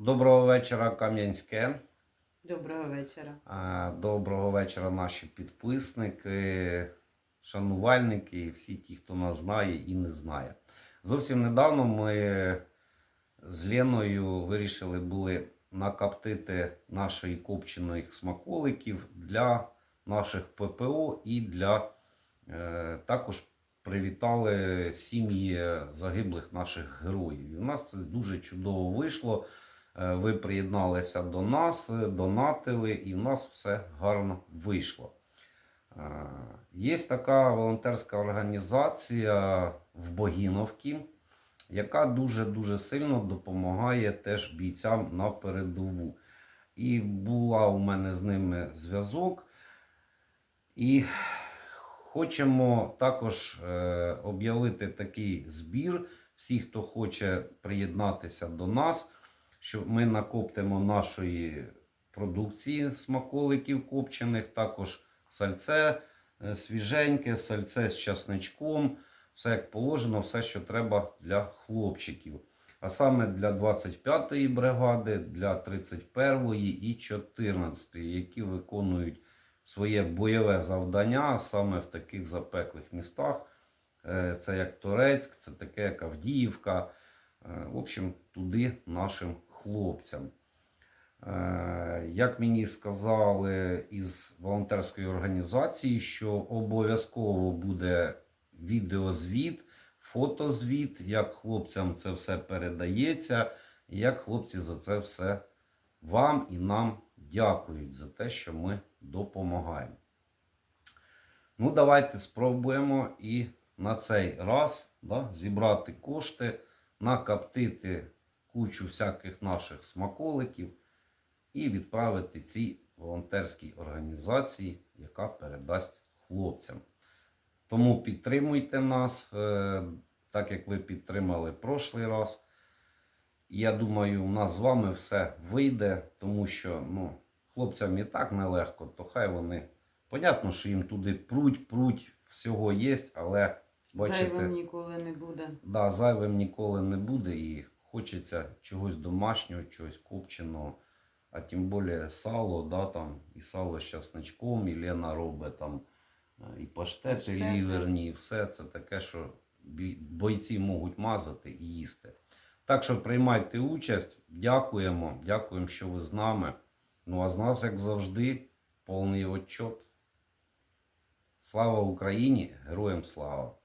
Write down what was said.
Доброго вечора, Кам'янське. Доброго вечора. Доброго вечора, наші підписники, шанувальники всі ті, хто нас знає і не знає. Зовсім недавно ми з Леною вирішили були накоптити нашої копчених смаколиків для наших ППО і для е, також привітали сім'ї загиблих наших героїв. І у нас це дуже чудово вийшло. Е, Ви приєдналися до нас, донатили, і в нас все гарно вийшло. Е, Є така волонтерська організація в Богіновці, яка дуже-дуже сильно допомагає теж бійцям на передову. І була у мене з ними зв'язок. І хочемо також е, об'явити такий збір. Всі, хто хоче приєднатися до нас, що ми накоптимо нашої продукції смаколиків копчених, також сальце е, свіженьке, сальце з часничком, все як положено, все, що треба для хлопчиків. А саме для 25-ї бригади, для 31-ї і 14-ї, які виконують своє бойове завдання саме в таких запеклих містах. Е, Це як Торецьк, це таке як Авдіївка. Е, В общем, туди нашим хлопцям. Е, Як мені сказали із волонтерської організації, що обов'язково буде відеозвіт, фотозвіт, як хлопцям це все передається, і як хлопці за це все вам і нам дякують за те, що ми допомагаємо. Ну, давайте спробуємо і на цей раз да, зібрати кошти, накоптити кучу всяких наших смаколиків і відправити цій волонтерській організації, яка передасть хлопцям. Тому підтримуйте нас, е, так як ви підтримали прошлий раз. Я думаю, у нас з вами все вийде, тому що ну, хлопцям і так нелегко, то хай вони. Понятно, що їм туди пруть, пруть, всього є, але бачите. Зайвим ніколи не буде. Да, зайвим ніколи не буде і хочеться чогось домашнього, чогось копченого. А тим більше сало, да, там, і сало з часничком, і Лена робить там е, і паштети, Паштети. ліверні, і все це таке, що бойці можуть мазати і їсти. Так що приймайте участь, дякуємо, дякуємо, що ви з нами. Ну а з нас, як завжди, повний отчот. Слава Україні! Героям слава!